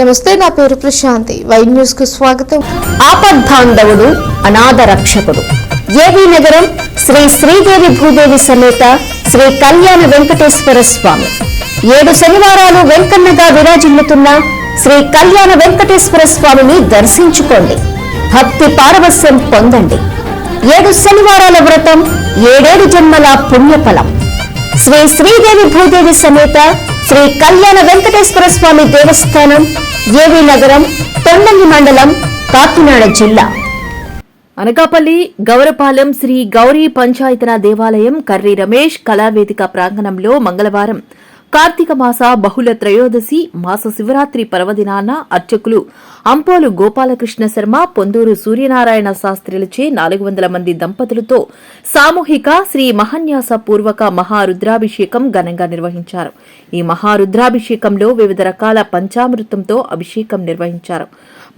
నమస్తే నా పేరు ప్రశాంతి. వై న్యూస్కు స్వాగతం ఆపద్బాంధవుడు అనాథ రక్షకుడు. ఏవి నగరం శ్రీ శ్రీదేవి భూదేవి సమేత శ్రీ కళ్యాణ వెంకటేశ్వర స్వామి. ఏడు శనివారాలు వెంకన్నగా విరాజిల్లుతున్న శ్రీ కళ్యాణ వెంకటేశ్వర స్వామిని దర్శించుకోండి. భక్తి పారవస్యం పొందండి. ఏడు శనివారాల వ్రతం ఏడేడు జన్మల పుణ్యఫలం. శ్రీ శ్రీదేవి భూదేవి సమేత శ్రీ కళ్యాణ వెంకటేశ్వర స్వామి దేవస్థానం ఏవి నగరం తొండంగి మండలం కాకినాడ జిల్లా. అనకాపల్లి గౌరపాలెం శ్రీ గౌరీ పంచాయతన దేవాలయం కర్రి రమేష్ కళావేదిక ప్రాంగణంలో మంగళవారం కార్తీక మాస బహుళ త్రయోదశి మాస శివరాత్రి పర్వదినాన అర్చకులు అంపోలు గోపాలకృష్ణ శర్మ పొందూరు సూర్యనారాయణ శాస్త్రులచే నాలుగు వందల మంది దంపతులతో సామూహిక శ్రీ మహాన్యాస పూర్వక మహారుద్రాభిషేకం ఘనంగా నిర్వహించారు. ఈ మహారుద్రాభిషేకంలో వివిధ రకాల పంచామృతంతో అభిషేకం నిర్వహించారు.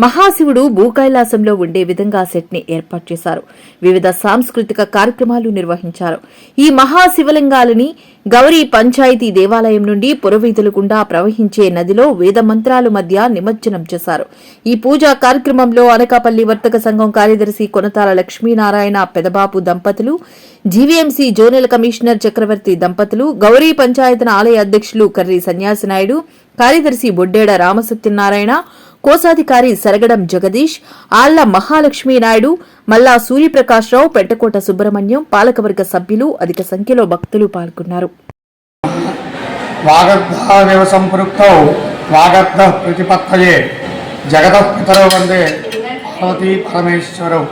మహాశివుడు భూకైలాసంలో ఉండే విధంగా సెట్ని ఏర్పాటు చేశారు. వివిధ సాంస్కృతిక కార్యక్రమాలు నిర్వహించారు. ఈ మహాశివలింగాలని గౌరీ పంచాయతీ దేవాలయం నుండి పురవీధుల గుండా ప్రవహించే నదిలో వేద మంత్రాల మధ్య నిమజ్జనం చేశారు. ఈ పూజా కార్యక్రమంలో అనకాపల్లి వర్తక సంఘం కార్యదర్శి కొనతాల లక్ష్మీనారాయణ పెదబాపు దంపతులు జీవీఎంసీ జోనల్ కమిషనర్ చక్రవర్తి దంపతులు గౌరీ పంచాయతన ఆలయ అధ్యక్షులు కర్రి సన్యాసి నాయుడు కార్యదర్శి బొడ్డేడ రామసత్యనారాయణ కోశాధికారి సరగడం జగదీష్ ఆళ్ళ మహాలక్ష్మీ నాయుడు మల్లా సూర్యప్రకాశ్రావు పెంటకోట సుబ్రహ్మణ్యం పాలకవర్గ సభ్యులు అధిక సంఖ్యలో భక్తులు పాల్గొన్నారు. వాగర్ధావివ ప్రతిపత్తయే. జగత వందే భగవతి పరమేశ్వరం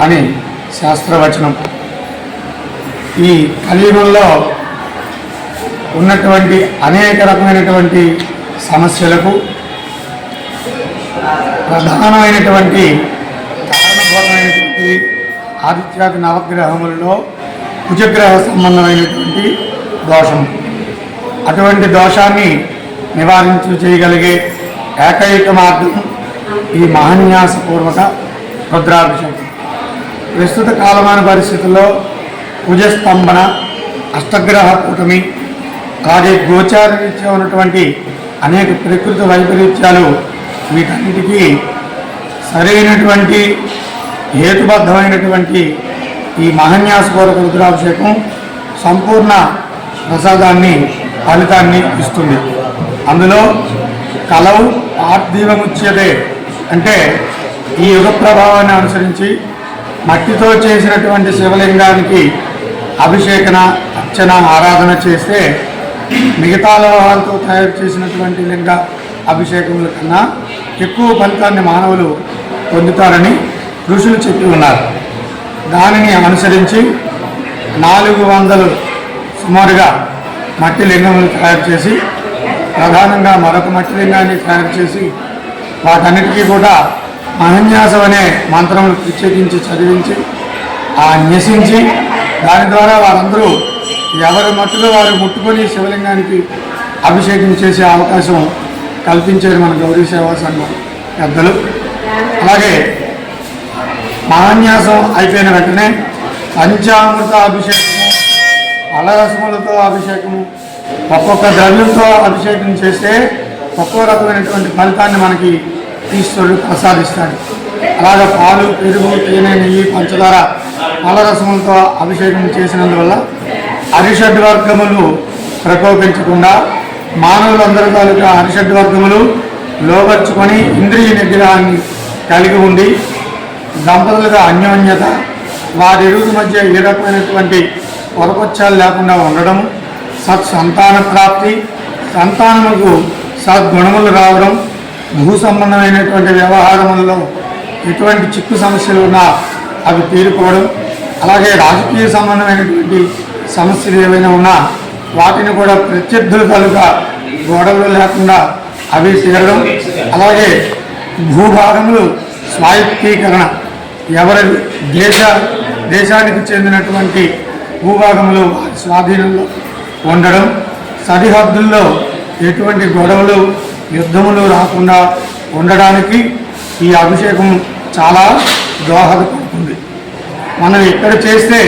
అని శాస్త్రవచనం. ఈ కలియుగంలో ఉన్నటువంటి అనేక రకమైనటువంటి సమస్యలకు ప్రధానమైనటువంటి కారణభూతమైనటువంటి ఆదిత్యాది నవగ్రహములలో కుజగ్రహ సంబంధమైనటువంటి దోషం అటువంటి దోషాన్ని నివారించు చేయగలిగే ఏకైక మార్గం ఈ మహాన్యాసపూర్వక రుద్రాభిషేకం. ప్రస్తుత కాలమాన పరిస్థితుల్లో కుజస్తంభన అష్టగ్రహ కూటమి అలాగే గోచార రీత్యా ఉన్నటువంటి అనేక ప్రకృతి వైపరీత్యాలు వీటన్నిటికీ సరైనటువంటి హేతుబద్ధమైనటువంటి ఈ మహాన్యాసపూర్వక రుద్రాభిషేకం సంపూర్ణ ప్రసాదాన్ని ఫలితాన్ని ఇస్తుంది. అందులో కలవు పార్థివముచ్యతే అంటే ఈ యుగ ప్రభావాన్ని అనుసరించి మట్టితో చేసినటువంటి శివలింగానికి అభిషేకన అర్చన ఆరాధన చేస్తే మిగతా లోహాలతో తయారు చేసినటువంటి లింగ అభిషేకముల కన్నా ఎక్కువ ఫలితాన్ని మానవులు పొందుతారని ఋషులు చెప్పి ఉన్నారు. దానిని అనుసరించి నాలుగు వందలు సుమారుగా మట్టి లింగములు తయారు చేసి ప్రధానంగా మరొక మట్టి లింగాన్ని తయారు చేసి వాటన్నిటికీ కూడా మహన్యాసం అనే మంత్రములు ప్రత్యేకించి చదివించి ఆ న్యసించి దాని ద్వారా వారందరూ ఎవరి మట్టులో వారు ముట్టుకొని శివలింగానికి అభిషేకం చేసే అవకాశం కల్పించారు మన గౌరీ సేవా సంఘం పెద్దలు. అలాగే మహాన్యాసం అయిపోయిన వెంటనే పంచామృత అభిషేకము అలరసములతో అభిషేకము ఒక్కొక్క ద్రవ్యంతో అభిషేకం చేస్తే ఒక్కో రకమైనటువంటి ఫలితాన్ని మనకి ఈశ్వరుడు ప్రసాదిస్తాడు. అలాగే పాలు పెరుగు తేనె నెయ్యి పంచదార పాలరసములతో అభిషేకం చేసినందువల్ల అరిషడ్ వర్గములు ప్రకోపించకుండా మానవులందరి తాలూకా అరిషడ్ వర్గములు లోపరుచుకొని ఇంద్రియ నిగ్రహాన్ని కలిగి ఉండి దంపతులుగా అన్యోన్యత వారి ఇరువురి మధ్య ఏ రకమైనటువంటి పొరపచ్చాలు లేకుండా ఉండడం సత్ సంతాన ప్రాప్తి సంతానముకు సద్గుణములు రావడం భూ సంబంధమైనటువంటి వ్యవహారములలో ఎటువంటి చిక్కు సమస్యలు ఉన్నా అవి తీరుకోవడం అలాగే రాజకీయ సంబంధమైనటువంటి సమస్యలు ఏవైనా ఉన్నా వాటిని కూడా ప్రత్యర్థులు కనుక గొడవలు లేకుండా అవి తీరడం అలాగే భూభాగములు స్వాయత్తీకరణ ఎవరి దేశ దేశానికి చెందినటువంటి భూభాగములు స్వాధీనంలో ఉండడం సరిహద్దుల్లో ఎటువంటి గొడవలు యుద్ధములు రాకుండా ఉండడానికి ఈ అభిషేకం చాలా దోహదపడుతుంది. మనం ఇక్కడ చేస్తే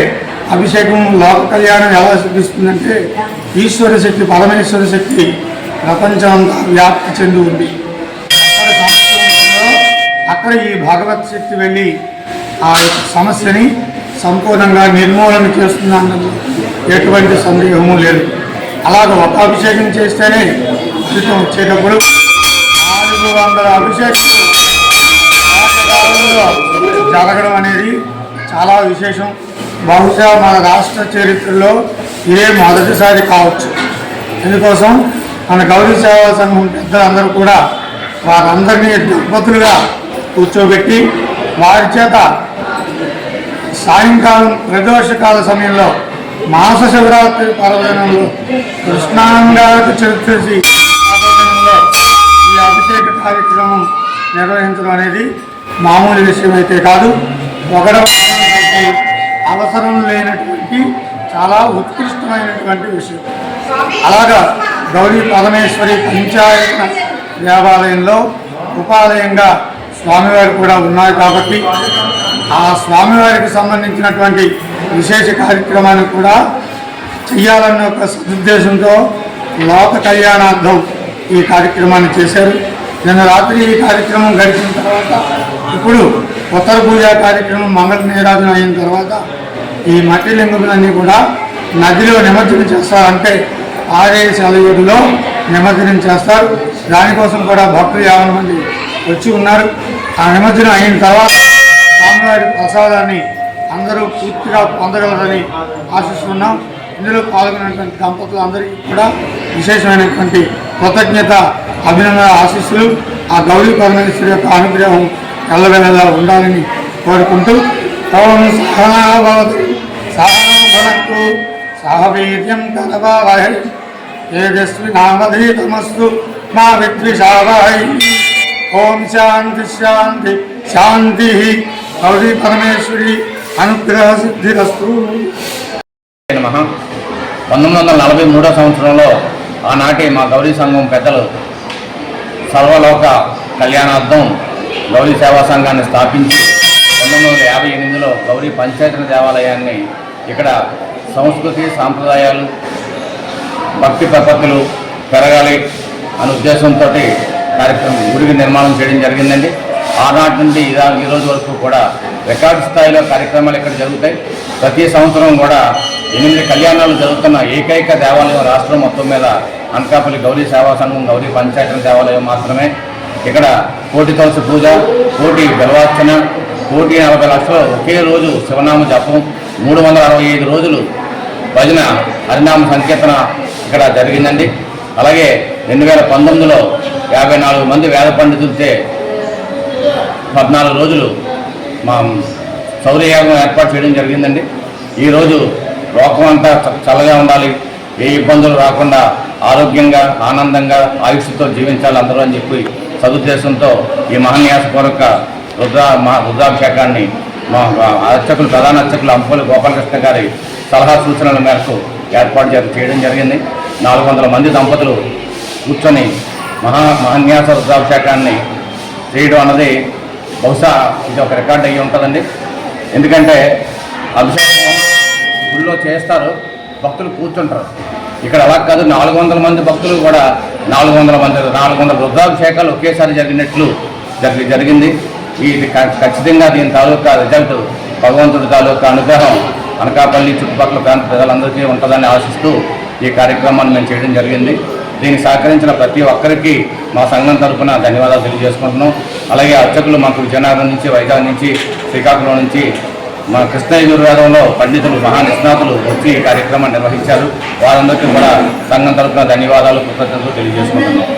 అభిషేకం లోక కళ్యాణం ఎలా సిద్ధిస్తుందంటే ఈశ్వర శక్తి పరమేశ్వర శక్తి ప్రపంచం అంతా వ్యాప్తి చెంది ఉంది. అక్కడ ఈ భగవత్ శక్తి వెళ్ళి ఆ యొక్క సమస్యని సంపూర్ణంగా నిర్మూలన చేస్తుందన్నది ఎటువంటి సందేహము లేదు. అలాగ ఒక అభిషేకం చేస్తేనే ఫలితం వచ్చేటప్పుడు నాలుగు వందల అభిషేకాలు జరగడం అనేది చాలా విశేషం. బహుశా మన రాష్ట్ర చరిత్రలో ఇదే మొదటిసారి కావచ్చు. అందుకోసం మన గౌరీ సేవా సంఘం పెద్దలందరూ కూడా వారందరినీ దంపతులుగా కూర్చోబెట్టి వారి చేత సాయంకాలం ప్రదోషకాల సమయంలో మాస శివరాత్రి పర్వదినంలో కృష్ణాంగాలకు చరిత్రసి పర్వదినంలో ఈ అభిషేక కార్యక్రమం నిర్వహించడం అనేది మామూలు విషయం అయితే కాదు. ఒకడవ అవసరం లేనటువంటి చాలా ఉత్కృష్టమైనటువంటి విషయం. అలాగా గౌరీ పరమేశ్వరి పంచాయత దేవాలయంలో ఉపాలయంగా స్వామివారు కూడా ఉన్నారు కాబట్టి ఆ స్వామివారికి సంబంధించినటువంటి విశేష కార్యక్రమాన్ని కూడా చెయ్యాలన్న ఒక సదుద్దేశంతో లోక కళ్యాణార్థం ఈ కార్యక్రమాన్ని చేశారు. నిన్న రాత్రి ఈ కార్యక్రమం గడిచిన తర్వాత ఇప్పుడు ఉత్తర పూజ కార్యక్రమం మంగళ నీరాజన అయిన తర్వాత ఈ మట్టి లింగములన్నీ కూడా నదిలో నిమజ్జనం చేస్తారంటే ఆరే సెలవులో నిమజ్జనం చేస్తారు. దానికోసం కూడా భక్తులు యాభై మంది వచ్చి ఉన్నారు. ఆ నిమజ్జనం అయిన తర్వాత స్వామివారి ప్రసాదాన్ని అందరూ పూర్తిగా పొందగలరని ఆశిస్తున్నాం. ఇందులో పాల్గొన్నటువంటి దంపతులందరికీ కూడా విశేషమైనటువంటి కృతజ్ఞత అభినందన ఆశీస్సులు ఆ గౌరీ పరమేశ్వరి యొక్క అనుగ్రహం ఎల్లవెల్లలా ఉండాలని కోరుకుంటూ ఓం సహనా భవతు సహవీర్యం కలవావహై తేజస్వి నామధీతమస్తు మా విద్విషావహై ఓం శాంతి శాంతి శాంతి. గౌరీ పరమేశ్వరి. అనుగ్రహ సిద్ధిరస్తు నమః. పంతొమ్మిది వందల నలభై మూడో సంవత్సరంలో ఆనాటి మా గౌరీ సంఘం పెద్దలు సర్వలోక కళ్యాణార్థం గౌరీ సేవా సంఘాన్ని స్థాపించి పంతొమ్మిది వందల యాభై ఎనిమిదిలో గౌరీ పంచాయతీ దేవాలయాన్ని ఇక్కడ సంస్కృతి సాంప్రదాయాలు భక్తి పద్ధతులు పెరగాలి అనే ఉద్దేశంతో కార్యక్రమం గుడికి నిర్మాణం చేయడం జరిగిందండి. ఆనాటి నుండి ఇలా- ఈ రోజు వరకు కూడా రికార్డు స్థాయిలో కార్యక్రమాలు ఇక్కడ జరుగుతాయి. ప్రతి సంవత్సరం కూడా ఎనిమిది కళ్యాణాలు జరుగుతున్న ఏకైక దేవాలయం రాష్ట్రం మొత్తం మీద అనకాపల్లి గౌరీ సేవా సంఘం గౌరీ పంచాయతీ దేవాలయం మాత్రమే. ఇక్కడ కోటి తులసి పూజ కోటి బలవార్చన కోటి నలభై లక్షలు ఒకే రోజు శివనామ జపం మూడు వందల అరవై ఐదు రోజులు భజన హరినామ సంకీర్తన ఇక్కడ జరిగిందండి. అలాగే రెండు వేల పంతొమ్మిదిలో యాభై నాలుగు మంది వేద పండితులచే పద్నాలుగు రోజులు మా సౌరయాగం ఏర్పాటు చేయడం జరిగిందండి. ఈరోజు లోకం అంతా చ- చల్లగా ఉండాలి. ఏ ఇబ్బందులు రాకుండా ఆరోగ్యంగా ఆనందంగా ఆయుష్తో జీవించాలి అందరూ అని చెప్పి సదుద్దేశంతో ఈ మహాన్యాసపూర్వక రుద్ర మా రుద్రాభిషేకాన్ని మా అర్చకులు ప్రధాన అర్చకులు అంపల్లి గోపాలకృష్ణ గారి సలహా సూచనల మేరకు ఏర్పాటు చే- చేయడం జరిగింది. నాలుగు వందల మంది దంపతులు కూర్చొని మహా మహాన్యాస రుద్రాభిషేకాన్ని చేయడం అన్నది బహుశా ఇది ఒక రికార్డ్ అయ్యి ఉంటుందండి. ఎందుకంటే అభిషేకం గుళ్ళో చేస్తారు భక్తులు కూర్చుంటారు. ఇక్కడ అలా కాదు నాలుగు వందల మంది భక్తులు కూడా నాలుగు వందల మంది నాలుగు వందల రుద్రాభిషేకాలు ఒకేసారి జరిగినట్లు జరిగి జరిగింది. ఇది ఖచ్చితంగా దీని తాలూకా రిజల్ట్ భగవంతుడి తాలూకా అనుగ్రహం అనకాపల్లి చుట్టుపక్కల ప్రాంత ప్రజలందరికీ ఉంటుందని ఆశిస్తూ ఈ కార్యక్రమాన్ని మేము చేయడం జరిగింది. దీనికి సహకరించిన ప్రతి ఒక్కరికి మా సంఘం తరఫున ధన్యవాదాలు తెలియజేసుకుంటున్నాం. అలాగే అర్చకులు మాకు విజయనగరం నుంచి వైజాగ్ నుంచి శ్రీకాకుళం నుంచి మా కృష్ణ యజుర్వేదంలో పండితులు మహా నిష్ణాతులు వచ్చి ఈ కార్యక్రమాన్ని నిర్వహించారు. వారందరికీ కూడా సంఘం తరఫున ధన్యవాదాలు కృతజ్ఞతలు తెలియజేసుకుంటున్నాం.